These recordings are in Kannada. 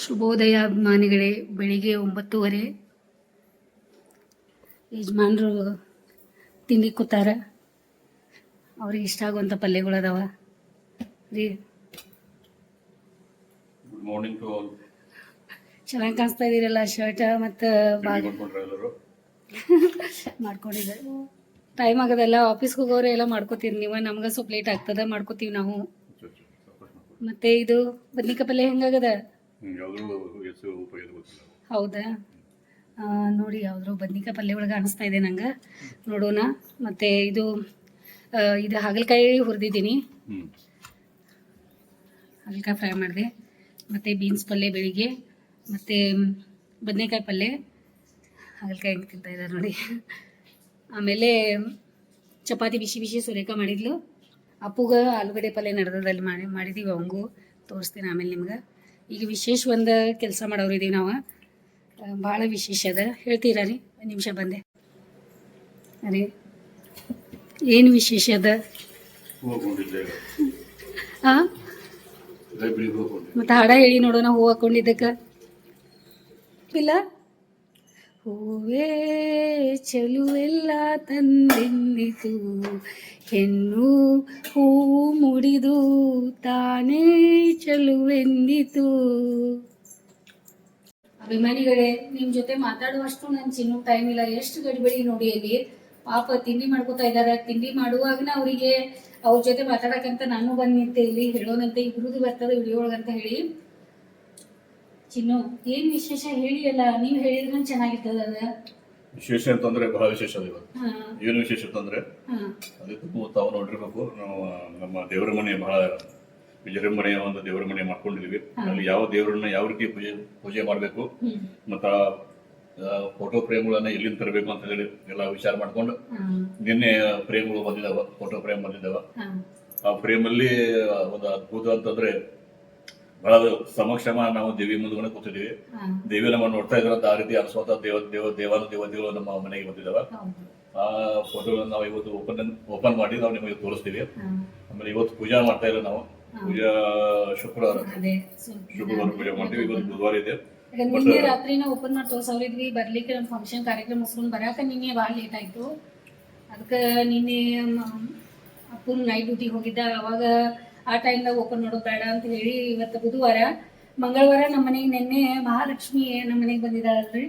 ಶುಭೋದಯ ಅಭಿಮಾನಿಗಳೇ ಬೆಳಿಗ್ಗೆ ಒಂಬತ್ತುವರೆ. ಯಜಮಾನ್ರು ತಿಂಡಿ ಕೂತಾರ ಅವ್ರಿಗೆ ಇಷ್ಟ ಆಗುವಂಥ ಪಲ್ಯಗಳು ಅದಾವ. ರೀ. ಚೆನ್ನಾಗಿ ಕಾಣಿಸ್ತಾ ಇದೀರಲ್ಲ ಶರ್ಟ್ ಮತ್ತು ಮಾಡ್ಕೊಂಡಿದ್ದಾರೆ ಟೈಮ್ ಆಗದಲ್ಲ ಆಫೀಸ್ಗೆ ಹೋಗೋರು ಎಲ್ಲ ಮಾಡ್ಕೋತೀರಿ ನೀವು. ನಮ್ಗೆ ಸ್ವಲ್ಪ ಲೇಟ್ ಆಗ್ತದೆ ಮಾಡ್ಕೋತೀವಿ ನಾವು. ಮತ್ತೆ ಇದು ಬದ್ನಿಕಾಯಿ ಪಲ್ಯ ಹೆಂಗಾಗದ ಹೆಸರು ಹೌದಾ? ಆ, ನೋಡಿ ಯಾವ್ದ್ರು ಬದ್ನಿಕಾಯಿ ಪಲ್ಯ ಒಳಗೆ ಅನಿಸ್ತಾ ಇದೆ ನಂಗೆ. ನೋಡೋಣ. ಮತ್ತೆ ಇದು ಆ, ಇದು ಹಾಗಲಕಾಯಿ ಹುರಿದಿದ್ದೀನಿ. ಹ್ಞೂ ಹಾಗಲಕಾಯಿ ಫ್ರೈ ಮಾಡಿದೆ. ಮತ್ತು ಬೀನ್ಸ್ ಪಲ್ಯ ಬೆಳಿಗ್ಗೆ. ಮತ್ತು ಬದನೆಕಾಯಿ ಪಲ್ಯ. ಹಾಗಲಕಾಯಿ ಹೆಂಗೆ ತಿಂತಾ ಇದ್ದಾರೆ ನೋಡಿ. ಆಮೇಲೆ ಚಪಾತಿ ಬಿಸಿ ಬಿಸಿ ಸುರೇಖ ಮಾಡಿದ್ಲು. ಅಪ್ಪುಗ ಆಲೂಗಡ್ಡೆ ಪಲ್ಯ ನಡೆದಲ್ಲಿ ಮಾಡಿ ಮಾಡಿದ್ದೀವಿ ಅವಂಗೂ. ತೋರಿಸ್ತೀನಿ ಆಮೇಲೆ ನಿಮ್ಗೆ. ಈಗ ವಿಶೇಷ ಒಂದು ಕೆಲಸ ಮಾಡೋರು ಇದೀವಿ ನಾವು. ಭಾಳ ವಿಶೇಷ ಅದ. ಹೇಳ್ತೀರಾ ರೀ? ಒಂದು ನಿಮಿಷ ಬಂದೆ. ಅರೆ ಏನು ವಿಶೇಷ ಅದ? ಹಾಂ ಮತ್ತೆ ಹಾಡ ಹೇಳಿ ನೋಡೋಣ ಹೂ ಹಾಕೊಂಡಿದ್ದಕ್ಕೆ. ಇಲ್ಲ? ಹೂವೇ ಚೆಲುವೆಲ್ಲ ತಂದೆಂದಿತು ಹೆಣ್ಣು ಹೂ ಮುಡಿದು ತಾನೇ ಚೆಲುವೆಂದಿತು ಅಭಿಮಾನಿಗಳೇ, ನಿಮ್ ಜೊತೆ ಮಾತಾಡುವಷ್ಟು ನನ್ ಚಿನ್ನು ಟೈಮ್ ಇಲ್ಲ. ಎಷ್ಟು ಗಡಿಬಿಡಿ ನೋಡಿ ಅಲ್ಲಿ. ಪಾಪ ತಿಂಡಿ ಮಾಡ್ಕೋತಾ ಇದಾರೆ ತಿಂಡಿ ಮಾಡುವಾಗನ ಅವರಿಗೆ ಅವ್ರ ಜೊತೆ ಮಾತಾಡಕಂತ ನಾನು ಬಂದ್ ನಿಂತೆ ಇಲ್ಲಿ ಹೇಳೋಣಂತೆ ಇಬ್ರದ್ದು ಬರ್ತದೆ ವಿಡಿಯೋ ಒಳಗಂತ ಹೇಳಿ. ಚಿನ್ನು ಏನ್ ವಿಶೇಷ ಹೇಳಿ ಅಲ್ಲ ನೀವ್ ಹೇಳಿದ್ರೆ ಚೆನ್ನಾಗಿರ್ತದ ಅದ ವಿಶೇಷ ಅಂತಂದ್ರೆ ಬಹಳ ವಿಶೇಷ ಅದು ಇವತ್ತು ಹಾ. ಏನು ವಿಶೇಷ ಅಂತಂದ್ರೆ ಅದಕ್ಕೆ ಅದಕ್ಕೂ ತಾವು ನೋಡಿರ್ಬೇಕು ನಾವು ನಮ್ಮ ದೇವರ ಮನೆ ಬಹಳ ವಿಜೃಂಭಣೆಯ ಒಂದು ದೇವರ ಮನೆ ಮಾಡ್ಕೊಂಡಿದ್ವಿ. ಅಲ್ಲಿ ಯಾವ ದೇವರನ್ನ ಯಾವ ರೀತಿ ಪೂಜೆ ಪೂಜೆ ಮಾಡಬೇಕು? ಹ್ಮ್. ಮತ್ತ ಫೋಟೋ ಫ್ರೇಮ್ಗಳನ್ನ ಎಲ್ಲಿಂದ ತರಬೇಕು ಅಂತ ಹೇಳಿ ಎಲ್ಲ ವಿಚಾರ ಮಾಡ್ಕೊಂಡು ನಿನ್ನೆ ಫ್ರೇಮ್ಗಳು ಬಂದಿದಾವ ಫೋಟೋ ಫ್ರೇಮ್ ಬಂದಿದಾವ ಹಾ. ಆ ಫ್ರೇಮ್ ಅಲ್ಲಿ ಒಂದು ಅದ್ಭುತ ಅಂತಂದ್ರೆ ಬಹಳ ಸಮಕ್ಷಮ ನಾವು ದೇವಿ ಮುಂದ್ಗಡೆ ಕೂತಿದ್ದೀವಿ ದೇವಿ ನಮ್ಮ ನೋಡ್ತಾ ಇದ್ರಂತ ಆ ರೀತಿ ಅನಿಸುವಂತ ದೇವ ದೇವ ದೇವಾನು ದೇವತೆಗಳು ನಮ್ಮ ಮನೆಗೆ ಬಂದಿದ್ದಾವ. ಆ ಫೋಟೋಗಳನ್ನ ನಾವು ಇವತ್ತು ಓಪನ್ ಓಪನ್ ಮಾಡಿ ನಾವು ನಿಮಗೆ ತೋರಿಸ್ತೀವಿ. ಆಮೇಲೆ ಇವತ್ತು ಪೂಜಾ ಮಾಡ್ತಾ ಇಲ್ಲ ನಾವು. ಪೂಜಾ ಶುಕ್ರವಾರ. ಶುಕ್ರವಾರ. ಪೂಜೆ ಮಾಡ್ತೀವಿ. ಇವತ್ತು ಬುಧವಾರ ಇದೆ. ನಿನ್ನೆ ರಾತ್ರಿನ ಓಪನ್ ಮಾಡಿ ತೋರ್ಸವ್ರಿದ್ವಿ. ಬರ್ಲಿಕ್ಕೆ ನಮ್ಮ ಫಂಕ್ಷನ್ ಕಾರ್ಯಕ್ರಮ ಮುಗಿಸ್ಕೊಂಡು ಬರಾಕ ನಿನ್ನೆ ಭಾಳ ಲೇಟ್ ಆಯ್ತು. ಅದಕ್ಕೆ ನಿನ್ನೆ ಅಪ್ಪನ ನೈಟ್ ಡ್ಯೂಟಿ ಹೋಗಿದ್ದ ಅವಾಗ ಆ ಟೈಮ್ದಾಗ ಓಪನ್ ಮಾಡೋದು ಬೇಡ ಅಂತ ಹೇಳಿ ಇವತ್ತು ಬುಧವಾರ ಮಂಗಳವಾರ ನಮ್ಮ ಮನೆಗೆ ನಿನ್ನೆ ಮಹಾಲಕ್ಷ್ಮಿ ನಮ್ಮ ಮನೆಗೆ ಬಂದಿದ್ದಾಳಲ್ರಿ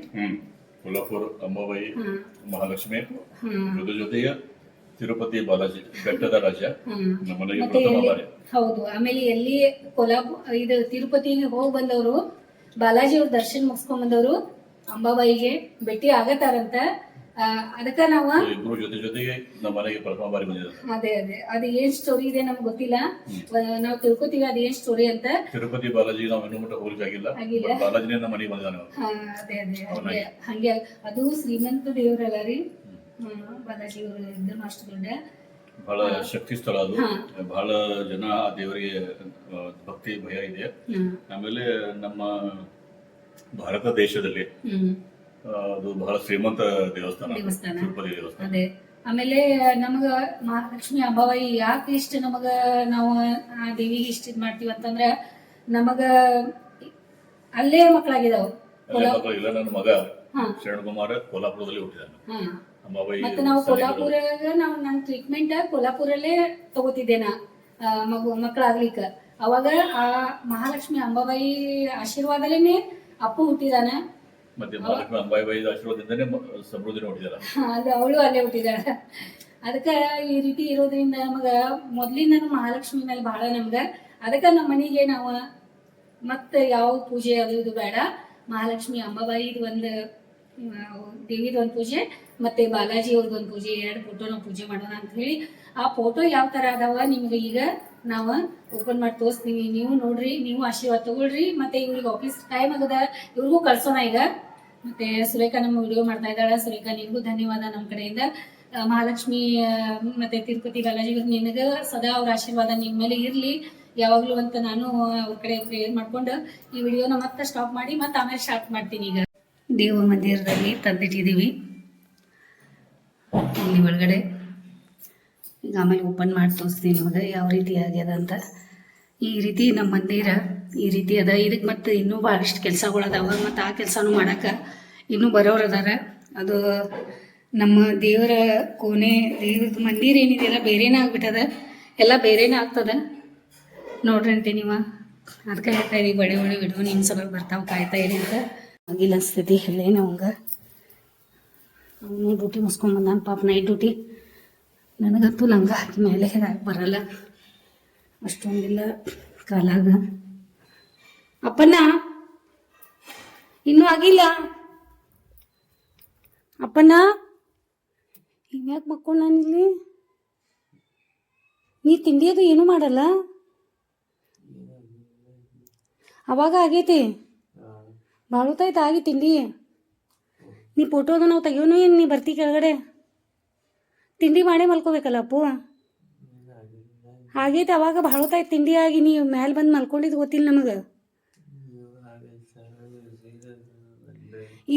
ಕೊಲ್ಲಾಪುರ ಅಮ್ಮಬಾಯಿ ಮಹಾಲಕ್ಷ್ಮಿ ಜೊತೆ ಜೊತೆಗೆ ತಿರುಪತಿ ಬಾಲಾಜಿ ಬೆಟ್ಟದ ರಾಜ ಹೌದು ಆಮೇಲೆ ಎಲ್ಲಿ ಕೊಲ್ಲಾಪುರ ಇದು ತಿರುಪತಿಗೆ ಹೋಗಿ ಬಂದವರು ಬಾಲಾಜಿ ಅವ್ರ ದರ್ಶನ ಮುಗಿಸ್ಕೊಂಡ್ ಬಂದವರು ಅಂಬಾಬಾಯಿಗೆ ಭೇಟಿ ಆಗತ್ತಾರಂತ. ಅದಕ್ಕ ನಾವ ಇಬ್ರು ಜೊತೆ ಜೊತೆಗೆ ನಮ್ಮ ಮನೆಗೆ ಪ್ರಥಮ ಬಾರಿ ಬಂದಿದ್ದಾರೆ ಅದೇ ಅದೇ. ಅದು ಏನ್ ಸ್ಟೋರಿ ಇದೆ ನಮ್ಗೆ ಗೊತ್ತಿಲ್ಲ. ನಾವು ತಿಳ್ಕೊತೀವಿ ಅದ್ ಏನ್ ಸ್ಟೋರಿ ಅಂತ ತಿರುಪತಿ ಬಾಲಾಜಿ ನಾವು ಇನ್ನೂ ಮಟ್ಟ ಹೋಗ್ಲಿಕ್ಕೆ ಆಗಿಲ್ಲ. ಬಾಲಾಜಿನೇ ನಮ್ಮ ಮನೆಗೆ ಬಂದಿದ್ದಾನೆ. ಅದೇ ಅದೇ ಹಂಗೆ ಅದು ಶ್ರೀಮಂತ ದೇವರಲ್ಲ ರೀ. ಬಾಲಾಜಿ ಅವರು ಇದ್ರು ಅಷ್ಟು ದೊಡ್ಡ ಬಹಳ ಶಕ್ತಿ ಸ್ಥಳ ಅದು. ಬಹಳ ಜನ ಆ ದೇವರಿಗೆ ಭಕ್ತಿ ಭಯ ಇದೆ. ಆಮೇಲೆ ನಮ್ಮ ಭಾರತ ದೇಶದಲ್ಲಿ ಅದು ಬಹಳ ಶ್ರೀಮಂತ ದೇವಸ್ಥಾನ ದೇವಸ್ಥಾನ. ತಿರುಪತಿ ದೇವಸ್ಥಾನ. ಅದೇ. ಆಮೇಲೆ ನಮಗ ಮಹಾಲಕ್ಷ್ಮಿ ಅಂಬಾಬಾಯಿ ಯಾಕೆ ಇಷ್ಟ ನಮಗ ನಾವು ಆ ದೇವಿಗೆ ಇಷ್ಟ ಇದ್ ಮಾಡ್ತೀವಿ ಅಂತಂದ್ರ ನಮಗ ಅಲ್ಲೇ ಮಕ್ಕಳಾಗಿದಾವ ಇಲ್ಲ ನನ್ನ ಮಗ. ಶರಣಕುಮಾರ ಕೋಲ್ಹಾಪುರದಲ್ಲಿ ಹುಟ್ಟಿದಾನೆ. ಅಂಬಾಬಾಯಿ ಮತ್ತೆ ನಾವು ಕೊಲ್ಲಾಪುರಾಗ ನಾವು ನನ್ನ ಟ್ರೀಟ್ಮೆಂಟ್ ಕೊಲ್ಲಾಪುರಲ್ಲೇ ತಗೋತಿದ್ದೆ ನಾ. ಮಗು ಮಕ್ಕಳಾಗ್ಲಿಕ್ಕ ಅವಾಗ ಆ ಮಹಾಲಕ್ಷ್ಮಿ ಅಂಬಾಬಾಯಿ ಆಶೀರ್ವಾದಲೇನೆ ಅಪ್ಪು ಹುಟ್ಟಿದಾನ. ಮತ್ತೆ ಅದು ಅವಳು ಅಲ್ಲೇ ಹುಟ್ಟಿದಾಳ. ಅದಕ್ಕೆ ಈ ರೀತಿ ಇರೋದ್ರಿಂದ ನಮಗ ಮೊದ್ಲಿಂದ ಮಹಾಲಕ್ಷ್ಮಿ ಮೇಲೆ ಬಹಳ ನಮ್ಗ, ಅದಕ್ಕೆ ನಮ್ಮ ಮನೆಗೆ ನಾವು ಮತ್ತೆ ಯಾವ ಪೂಜೆ ಅದು ಇದು ಬೇಡ. ಮಹಾಲಕ್ಷ್ಮಿ ಅಂಬಾಬಾಯಿದು ಒಂದು ದೇವಿದ ಒಂದ್ ಪೂಜೆ, ಮತ್ತೆ ಬಾಲಾಜಿ ಅವ್ರದ್ದು ಒಂದು ಪೂಜೆ, ಎರಡು ಫೋಟೋ ನಾವು ಪೂಜೆ ಮಾಡೋಣ ಅಂತ ಹೇಳಿ ಆ ಫೋಟೋ ಯಾವ ತರ ಅದಾವ ನಿಮ್ಗೆ ಈಗ ನಾವು ಓಪನ್ ಮಾಡಿ ತೋರಿಸ್ತೀವಿ. ನೀವು ನೋಡ್ರಿ, ನೀವು ಆಶೀರ್ವಾದ ತಗೊಳ್ರಿ. ಮತ್ತೆ ಇವ್ರಿಗೆ ಆಫೀಸ್ ಟೈಮ್ ಆಗದ, ಇವ್ರಿಗೂ ಕಳ್ಸೋಣ ಈಗ. ಮತ್ತೆ ಸುರೇಖಾ ನಮ್ಮ ವಿಡಿಯೋ ಮಾಡ್ತಾ ಇದ್ದಾಳೆ. ಸುರೇಖಾ, ನಿಮ್ಗೂ ಧನ್ಯವಾದ ನಮ್ಮ ಕಡೆಯಿಂದ. ಮಹಾಲಕ್ಷ್ಮಿ ಮತ್ತೆ ತಿರುಪತಿ ಬಾಲಾಜಿ ನಿನಗ ಸದಾ ಅವ್ರ ಆಶೀರ್ವಾದ ನಿಮ್ಮ ಮೇಲೆ ಇರ್ಲಿ. ಯಾವಾಗ್ಲೂ ಅಂತ ನಾನು ಅವ್ರ ಕಡೆ ಪ್ರೇಯರ್ ಮಾಡ್ಕೊಂಡು ಈ ವಿಡಿಯೋನ ಮತ್ತೆ ಸ್ಟಾಪ್ ಮಾಡಿ, ಮತ್ತೆ ಆಮೇಲೆ ಸ್ಟಾರ್ಟ್ ಮಾಡ್ತೀನಿ ಈಗ. ದೇವ ಮಂದಿರದಲ್ಲಿ ತಂದಿಟ್ಟಿದೀವಿ ಇಲ್ಲಿ ಒಳಗಡೆ ಈಗ ಆಮೇಲೆ ಓಪನ್ ಮಾಡಿ ತೋರಿಸ್ತೀನಿ ನಿಮಗೆ ಯಾವ ರೀತಿ ಆಗ್ಯದ ಅಂತ. ಈ ರೀತಿ ನಮ್ಮ ಮಂದಿರ ಈ ರೀತಿ ಅದ. ಇದಕ್ಕೆ ಮತ್ತು ಇನ್ನೂ ಭಾಳಷ್ಟು ಕೆಲಸಗಳು ಅದಾವ. ಮತ್ತು ಆ ಕೆಲಸನೂ ಮಾಡಕ್ಕೆ ಇನ್ನೂ ಬರೋರು ಅದಾರ. ಅದು ನಮ್ಮ ದೇವರ ಕೋಣೆ ದೇವ್ರದ್ದು ಮಂದಿರ ಏನಿದೆಯಲ್ಲ ಬೇರೆನೇ ಆಗ್ಬಿಟ್ಟದ. ಎಲ್ಲ ಬೇರೆನೇ ಆಗ್ತದ. ನೋಡ್ರಿ ಅಂತೆ ನೀವು. ಅದಕ್ಕೆ ಹೇಳ್ತಾ ಇದೀವಿ, ಬಡಿ ಬಡಿ ವಿಡಿಯೋ ನಿಮ್ಮ ಸಲ ಬರ್ತಾವೆ ಕಾಯ್ತಾ ಇರಿ ಅಂತ. ಆಗಿಲ್ಲ ಅನ್ಸ್ತೈತಿ, ಹೇಳೇನ ಅವಂಗ. ಅವನು ಡ್ಯೂಟಿ ಮುಸ್ಕೊಂಡ್ಬಂದ ಪಾಪ ನೈಟ್ ಡ್ಯೂಟಿ ನನಗಂತೂ ಲಂಗ ಹಾಕಿ ಮೇಲೆ ಹಾಕಿ ಬರಲ್ಲ. ಅಷ್ಟೊಂದಿಲ್ಲ ಕಾಲಾಗ. ಅಪ್ಪನ ಇನ್ನೂ ಆಗಿಲ್ಲ? ಅಪ್ಪನ ಹಿಂಗ್ಯಾಕೆ ಮಕ್ಕೊಂಡು ಇಲ್ಲಿ? ನೀ ತಿಂಡಿ ಅದು ಏನೂ ಮಾಡಲ್ಲ? ಅವಾಗ ಆಗೈತಿ. ಭಾಳ ಆಗಿ ತಿಂಡಿ. ನೀ ಫೋಟೋ ಅದು ನಾವು ತೆಗಿಯೋನು ಏನು, ನೀ ಬರ್ತಿ ಕೆಳಗಡೆ? ತಿಂಡಿ ಮಾಡೇ ಮಲ್ಕೋಬೇಕಲ್ಲ ಅಪ್ಪು? ಆಗೈತೆ ಅವಾಗ ಭಾಳ ಹೊತ್ತಾಯ್ತು ತಿಂಡಿ ಆಗಿ ನೀವು ಮ್ಯಾಲೆ ಬಂದು ಮಲ್ಕೊಂಡಿದ್ದು ಗೊತ್ತಿಲ್ಲ ನಮಗೆ?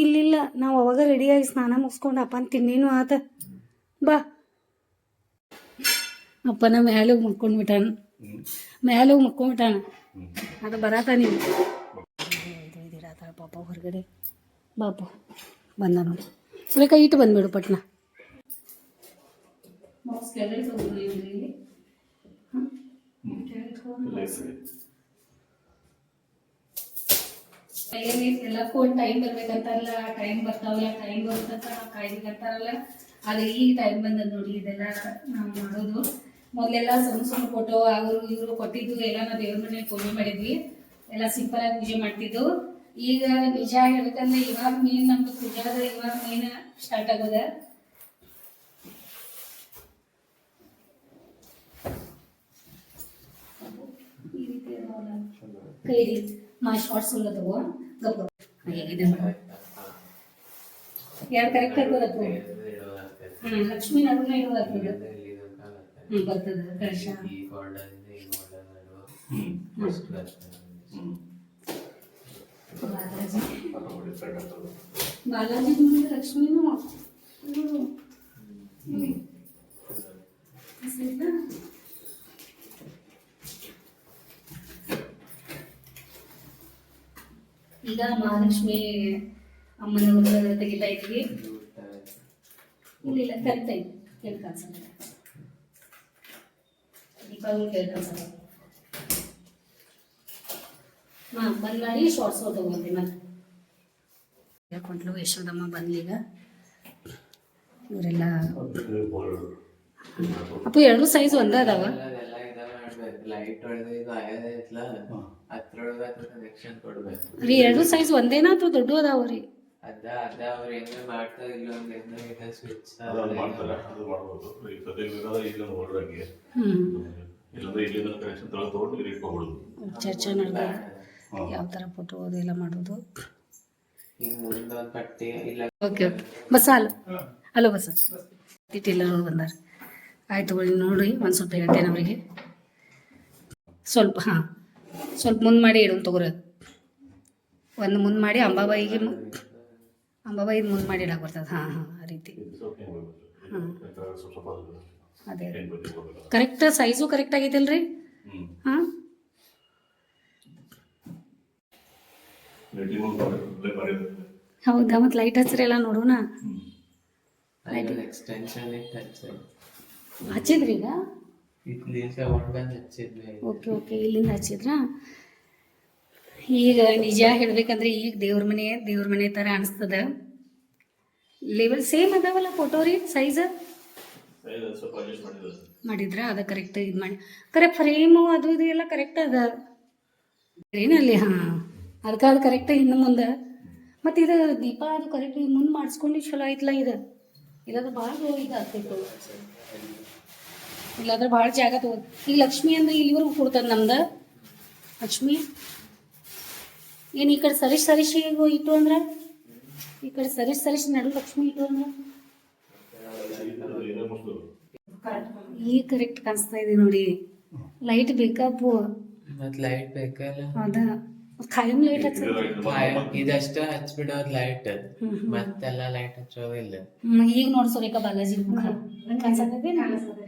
ಇಲ್ಲಿಲ್ಲ ನಾವು ಅವಾಗ ರೆಡಿಯಾಗಿ ಸ್ನಾನ ಮುಗಿಸ್ಕೊಂಡು ಅಪ್ಪನ ತಿಂಡಿನೂ ಆತ. ಬಾ. ಅಪ್ಪನ ಮ್ಯಾಲೆ ಹೋಗಿ ಮಕ್ಕೊಂಡ್ಬಿಟ್ಟಾನ. ಮ್ಯಾಲೆ ಹೋಗಿ ಮಕ್ಕೊಂಡ್ಬಿಟ್ಟಾನ ಅದು ಬರಾತ ನೀವು ಪಾಪ ಹೊರಗಡೆ? ಬಾಪು, ಬಂದ ನೋಡಿ. ಸುಲೇಖ ಇಟ್ಟು ಬಂದ್ಬಿಡು ಪಟ್ನ. ಹ್ಮ್. ಎಲ್ಲ ಹೆಸ್ರು. ಎಲ್ಲ ಒಂದು ಟೈಮ್ ಬರ್ಬೇಕಂತಾರಲ್ಲ ಟೈಮ್ ಬರ್ತಾವಲ್ಲ ಟೈಮ್ ಬರ್ತಂತ ನಾವು ಕಾಯ್ದಿಕಂತಾರಲ್ಲ ಅದೇ ಈಗ ಟೈಮ್ ಬಂದದ ನೋಡಿ ಇದೆಲ್ಲ ನಾವು ಮಾಡೋದು. ಮೊದಲೆಲ್ಲ ಸಣ್ಣ ಸಣ್ಣ ಫೋಟೋ ಅವರು ಇವರು ಕೊಟ್ಟಿದ್ದು ಎಲ್ಲ ನಾವು ದೇವ್ರ ಮನೆ ಪೂಜೆ ಮಾಡಿದ್ವಿ. ಎಲ್ಲ ಸಿಂಪಲ್ ಆಗಿ ಪೂಜೆ ಮಾಡ್ತಿದ್ದು. ಈಗ ನಿಜ ಹೇಳ್ಬೇಕಂದ್ರೆ ಇವಾಗ ಮೇನ್ ನಮ್ದು ಪೂಜಾದ ಇವಾಗ ಮೇನ್ ಸ್ಟಾರ್ಟ್ ಆಗೋದ ಈ ರೀತಿ ಅದಾವಲ್ಲ. ಕೈಲಿ ಮಾ ಶಾರ್ಟ್ಸ್ ಉಳ್ಳದವು ತಗೋ ಗಪ್ಪ ಹೇಗಿದೆ ಯಾರು ಕರೆಕ್ಟ್ ಆಗ್ತದಪ್ಪು ಹ್ಮ್ ಲಕ್ಷ್ಮೀ ನಡುನ ಇರೋದಾಗ್ತದೆ ಹ್ಮ್ ಬರ್ತದ ಕಳಶ ಹ್ಮ್. ಹ್ಮ್. ಬಾಲಾಜಿ. ಆಗ್ತದೆ. ಮುಂದೆ ಲಕ್ಷ್ಮೀನು ಇವ್ರು. ಹ್ಮ್. ಸರಿನಾ? ಈಗ ಮಹಾಲಕ್ಷ್ಮಿ ಅಮ್ಮನ ತೆಗಿತಾ ಇದ್ವಿ. ಇಲ್ಲ ಇಲ್ಲ ಕರಿತಾ ಇದ್ವಿ. ಕೇಳ್ಕ ಅನ್ಸಲ್ಲ ದೀಪಾವಳಿ ಕೇಳ್ಕ ಅನ್ಸಲ್ಲ ಹಾಂ ಬಂದ್ ಮಾಡಿ ಶಾರ್ಟ್ಸ್ ತಗೊಂಡ್ರಿ ಮತ್ತೆ. ಯಾಕೊಂಡ್ಲು ಯಶೋದಮ್ಮ ಬಂದ್ಲೀಗ ಇವರೆಲ್ಲ. ಅಪ್ಪ ಎರಡು ಸೈಜ್ ಒಂದೇ ಅದಾವ. ಲೈಟ್ ಹೊಡೆದು ಇದು ಆಯದ ಐತ್ಲ ಹಾ. ಅದ್ರೊಳಗ ಕನೆಕ್ಷನ್ ಕೊಡ್ಬೇಕು. ರೀ ಎರಡು ಸೈಜ್ ಒಂದೇನಾ ಅಥವಾ ದೊಡ್ಡ ಅದಾವ ರೀ? ಅದ ಅದ ಅವ್ರ ಹೆಂಗ ಮಾಡ್ತಾ ಇಲ್ಲ ಒಂದ್ ಹೆಂಗ ಇದೆ ಸ್ವಿಚ್ ಅದು ಅದು ಮಾಡ್ತಾರೆ ಅದು ಮಾಡ್ಬೋದು. ಈಗ ಸದ್ಯಕ್ಕೆ ಇರೋದು ಇಲ್ಲಿಂದ ಹೊರಡಾಗಿ ಹ್ಮ್. ಇಲ್ಲಾಂದ್ರೆ ಇಲ್ಲಿಂದ ಕನೆಕ್ಷನ್ ತಗೊಳ್ಳಿ ತಗೊಂಡು ಇಲ್ಲಿ ಇಟ್ಕೊಂಡ್ಬಿಡುದು ಚರ್ಚೆ ನಡೆದ? ಯಾವ ಥರ ಫೋಟೋ ಎಲ್ಲ ಮಾಡೋದು? ಹಿಂಗ್ ಪಟ್ಟಿ ಇಲ್ಲ ಓಕೆ ಅಲ್ಲ ಹಲೋ ಬಸ್. ಟೇಲರ್ ಬಂದಾರ. ಆಯ್ತು ನೋಡಿ ಒಂದು ಸ್ವಲ್ಪ ಹೇಳ್ತೇನೆ ಅವರಿಗೆ. ಸ್ವಲ್ಪ ಹಾಂ. ಸ್ವಲ್ಪ ಮುಂದೆ ಮಾಡಿ ಇಡೋಣ ತಗೋರಿ ಒಂದು ಮುಂದೆ ಮಾಡಿ ಅಂಬಾಬಾಯಿಗೆ ಅಂಬಾಬಾಯಿಗೆ ಮುಂದೆ ಮಾಡಿ ಇಡಕ್ಕೆ ಬರ್ತದೆ. ಹಾಂ ಹಾಂ ಆ ರೀತಿ. ಹಾಂ. ಅದೇ. ಕರೆಕ್ಟ್ ಸೈಜು ಕರೆಕ್ಟ್ ಆಗೈತಲ್ರಿ? ರೀ ಹಾಂ. ಹೌದಾ? ಮತ್ತೆ ಲೈಟ್ ಹಚ್ಚಿರಿ ಎಲ್ಲ ನೋಡೋಣ. ಹಚ್ಚಿದ್ರಿ ಈಗ? ಓಕೆ ಓಕೆ ಇಲ್ಲಿಂದ ಹಚ್ಚಿದ್ರಾ? ಈಗ ನಿಜ ಹೇಳ್ಬೇಕಂದ್ರೆ ಈಗ ದೇವ್ರ ಮನೆ ದೇವ್ರ ಮನೆ ಥರ ಅನಿಸ್ತದ. ಲೆವೆಲ್ ಸೇಮ್ ಅದಾವಲ್ಲ ಫೋಟೋ ರೀ ಸೈಜ್. ಮಾಡಿದ್ರ? ಅದ ಕರೆಕ್ಟ್ ಇದು ಮಾಡಿ. ಕರೆಕ್ಟ್ ಫ್ರೇಮು ಅದು ಇದು ಎಲ್ಲ ಕರೆಕ್ಟ್ ಅದ. ಏನಲ್ಲಿ? ಹಾಂ ಅದಕ್ಕೆ ಅದು ಕರೆಕ್ಟ್ ಇನ್ನು ಮುಂದೆ. ಮತ್ತು ಇದು ದೀಪ ಅದು ಕರೆಕ್ಟ್ ಮುಂದೆ ಮಾಡಿಸ್ಕೊಂಡು ಚಲೋ ಐತ್ಲ ಇದು? ಇಲ್ಲದ ಭಾಳ ಇದು ಆಗ್ತೈತೆ ಇಲ್ಲಾದ್ರೆ ಭಾಳ ಜಾಗ ತಗೋ ಈಗ ಲಕ್ಷ್ಮಿ ಅಂದ್ರೆ ಇಲ್ಲಿವರೆಗೂ ಕೊಡ್ತದೆ ನಮ್ದು. ಲಕ್ಷ್ಮಿ. ಏನು ಈ ಕಡೆ ಸರಿಸ್ ಸರಿಸಿ ಇತ್ತು ಅಂದ್ರೆ? ಈ ಕಡೆ ಸರಿಸ್ ಸರಿಶ್ ನಡು ಲಕ್ಷ್ಮಿ ಇಟ್ಟು ಅಂದ್ರೆ? ಈ ಈಗ ಕರೆಕ್ಟ್ ಕಾಣಿಸ್ತಾ ಇದೆ ನೋಡಿ. ಲೈಟ್ ಬೇಕಾಪು ಮತ್ ಲೈಟ್ ಬೇಕಲ್ಲ ಅದ. ಖಾಯಂ ಲೈಟ್ ಹಚ್ಚ ಇದಷ್ಟ ಹಚ್ಬಿಡೋದ್ ಲೈಟ್. ಮತ್ತೆಲ್ಲ ಲೈಟ್ ಹಚ್ಚೋದಿಲ್ಲ. ಈಗ ನೋಡ್ಸೋರೇಕ ಬಾಲಾಜಿ ಮುಖ. ಕಾಣಿಸ್ತದೆ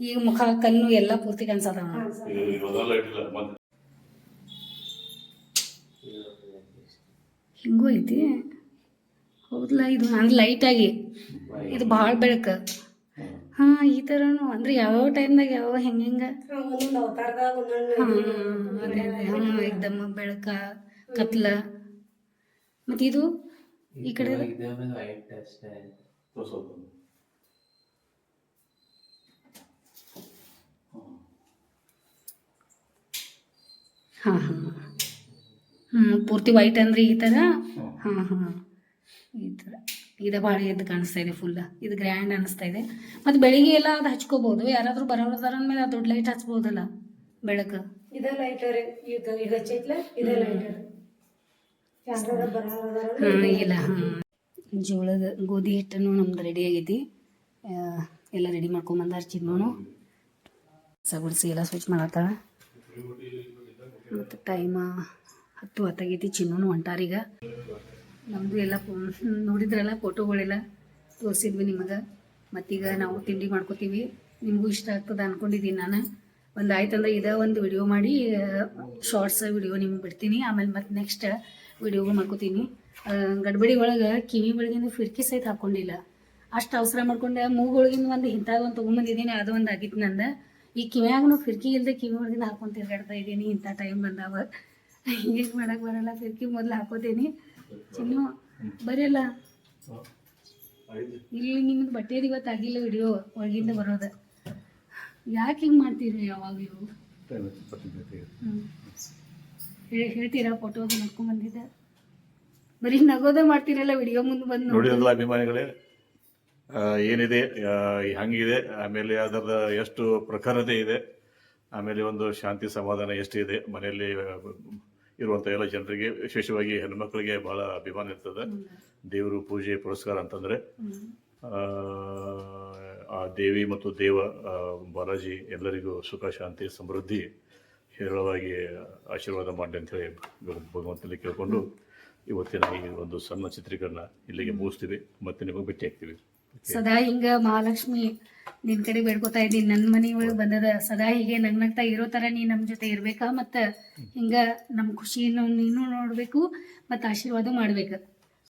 ಈಗ ಮುಖ, ಕಣ್ಣು ಎಲ್ಲ ಪೂರ್ತಿ ಕಾಣಿಸದ ಹಿಂಗೂ ಐತಿ. ಹೌದಲ್ಲ ಇದು ಅಂದ್ರೆ ಲೈಟಾಗಿ ಇದು ಭಾಳ ಬೆಳಕು. ಹಾ, ಈ ಥರನು ಅಂದ್ರೆ ಯಾವ್ಯಾವ ಟೈಮ್ದಾಗ ಯಾವ ಹೆಂಗ ಹೆಂಗೆ? ಹಾಂ ಎಕ್ದಮ್ ಬೆಳಕ, ಕತ್ಲ. ಮತ್ತು ಇದು ಈ ಕಡೆ? ಹಾಂ ಹಾಂ. ಹ್ಞೂ ಪೂರ್ತಿ ವೈಟ್ ಅಂದ್ರೆ ಈ ಥರ ಹಾಂ ಹಾಂ. ಈ ಥರ ಇದು ಭಾಳ ಎದ್ದು ಕಾಣಿಸ್ತಾ ಇದೆ ಫುಲ್ ಇದು ಗ್ರ್ಯಾಂಡ್ ಅನಿಸ್ತಾ ಇದೆ. ಮತ್ತು ಬೆಳಿಗ್ಗೆ ಎಲ್ಲ ಅದು ಹಚ್ಕೋಬೋದು. ಯಾರಾದರೂ ಬರೋದಾರ ಅಂದಮೇಲೆ ಅದು ದೊಡ್ಡ ಲೈಟ್ ಹಚ್ಬೋದಲ್ಲ ಬೆಳಕು. ಇದೇ ಲೈಟರ್ ಇದು ಈಗ ಹಚ್ಚೈತ್ಲ ಇದೇ ಲೈಟರ್ ಯಾರ ಬರೋದಾರ ಹಾಂ ಇಲ್ಲ ಹಾಂ ಜೋಳದ ಗೋಧಿ ಹಿಟ್ಟನ್ನು ನಮ್ದು ರೆಡಿ ಆಗೈತಿ. ಎಲ್ಲ ರೆಡಿ ಮಾಡ್ಕೊಂಬಂದಾರ ಚಿನ್ನೋನು. ಸಗುಡ್ಸಿ ಎಲ್ಲ ಸ್ವಿಚ್ ಮಾಡತ್ತಾಳ. ಮತ್ತು ಟೈಮ ಹತ್ತು ಹೊತ್ತಾಗೈತಿ ಹೊಂಟಾರ ಹೊಂಟಾರೀಗ ನಮ್ಮದು ಎಲ್ಲ ನೋಡಿದ್ರಲ್ಲ ಫೋಟೋಗಳೆಲ್ಲ ತೋರಿಸಿದ್ವಿ ನಿಮಗೆ ಮತ್ತೀಗ ನಾವು ತಿಂಡಿ ಮಾಡ್ಕೋತೀವಿ. ನಿಮಗೂ ಇಷ್ಟ ಆಗ್ತದೆ ಅಂದ್ಕೊಂಡಿದ್ದೀನಿ ನಾನು. ಒಂದು ಆಯ್ತಂದ್ರೆ ಇದೇ ಒಂದು ವಿಡಿಯೋ ಮಾಡಿ ಶಾರ್ಟ್ಸ್ ವಿಡಿಯೋ ನಿಮ್ಗೆ ಬಿಡ್ತೀನಿ. ಆಮೇಲೆ ಮತ್ತೆ ನೆಕ್ಸ್ಟ್ ವಿಡಿಯೋಗೂ ಮಾಡ್ಕೋತೀನಿ. ಗಡ್ಬಡಿ ಒಳಗೆ ಕಿವಿ ಒಳಗಿಂದ ಫಿರ್ಕಿ ಸಹಿತ ಹಾಕ್ಕೊಂಡಿಲ್ಲ ಅಷ್ಟು ಅವಸರ ಮಾಡ್ಕೊಂಡೆ. ಮೂಗೊಳಗಿಂದ ಒಂದು ಇಂಥದ್ದು ಒಂದು ತೊಗೊಂಬಂದಿದ್ದೀನಿ ಅದು ಒಂದು ಆಗಿತ್ತು ನಂದು. ಈ ಕಿವ್ಯಾಗನು ಫಿರ್ಕಿ ಇಲ್ಲದೆ ಕಿವಿ ಒಳಗಿಂದ ಹಾಕೊಂಡು ತಿರ್ಗಾಡ್ತಾ ಇದ್ದೀನಿ ಇಂಥ ಟೈಮ್ ಬಂದಾವ ಏನು ಮಾಡಕ್ಕೆ ಬರಲ್ಲ ಫಿರ್ಕಿ ಮೊದಲು ಹಾಕೋತೀನಿ. ಚಿನ್ನು ಬರೆಯಲ್ಲ? ಇಲ್ಲಿ ನಿಮ್ಮದು ಬಟ್ಟೆದು ಇವತ್ತು ಆಗಿಲ್ಲ ವಿಡಿಯೋ ಒಳಗಿಂದ ಬರೋದು. ಯಾಕೆ ಹಿಂಗೆ ಮಾಡ್ತೀರಿ ಯಾವಾಗಲೂ ಹೇಳ್ತೀರಾ? ಫೋಟೋ ನೋಡ್ಕೊಂಡು ಬಂದಿದ್ದೆ. ಬರೀ ನಗೋದೇ ಮಾಡ್ತೀರಲ್ಲ ವಿಡಿಯೋ ಮುಂದೆ ಬಂದು ನೋಡಿ ಅಭಿಮಾನಿಗಳೇ. ಏನಿದೆ ಹಂಗಿದೆ ಆಮೇಲೆ ಅದರ ಎಷ್ಟು ಪ್ರಖರತೆ ಇದೆ ಆಮೇಲೆ ಒಂದು ಶಾಂತಿ ಸಮಾಧಾನ ಎಷ್ಟಿದೆ ಮನೆಯಲ್ಲಿ ಇರುವಂಥ ಎಲ್ಲ ಜನರಿಗೆ ವಿಶೇಷವಾಗಿ ಹೆಣ್ಮಕ್ಳಿಗೆ ಬಹಳ ಅಭಿಮಾನ ಇರ್ತದೆ. ದೇವರು ಪೂಜೆ ಪುರಸ್ಕಾರ ಅಂತಂದರೆ ಆ, ದೇವಿ ಮತ್ತು ದೇವ ಬಾಲಾಜಿ ಎಲ್ಲರಿಗೂ ಸುಖ ಶಾಂತಿ ಸಮೃದ್ಧಿ ಹೇರಳವಾಗಿ ಆಶೀರ್ವಾದ ಮಾಡಿ ಅಂತ ಹೇಳಿ ಭಗವಂತನಲ್ಲಿ ಕೇಳಿಕೊಂಡು ಇವತ್ತಿನ ಈ ಒಂದು ಸಣ್ಣ ಚಿತ್ರೀಕರಣ ಇಲ್ಲಿಗೆ ಮುಗಿಸ್ತೀವಿ. ಮತ್ತೆ ನಿಮಗೆ ಭೇಟಿ ಆಗ್ತೀವಿ. ಸದಾ ಹಿಂಗ ಮಹಾಲಕ್ಷ್ಮಿ ನಿನ್ ಕಡೆ ಬೇಡ್ಕೋತಾ ಇದ್ದೀನಿ. ನನ್ನ ಮನೆ ಒಳಗೆ ಬಂದದ. ಸದಾ ಹೀಗೆ ನಗ್ನಗ್ತಾ ಇರೋ ತರ ನೀ ನಮ್ಮ ಜೊತೆ ಇರ್ಬೇಕಾ? ಮತ್ತ ಹಿಂಗ ನಮ್ಮ ಖುಷಿಯನ್ನು ನೀನು ನೋಡ್ಬೇಕು ಮತ್ತ ಆಶೀರ್ವಾದ ಮಾಡ್ಬೇಕು.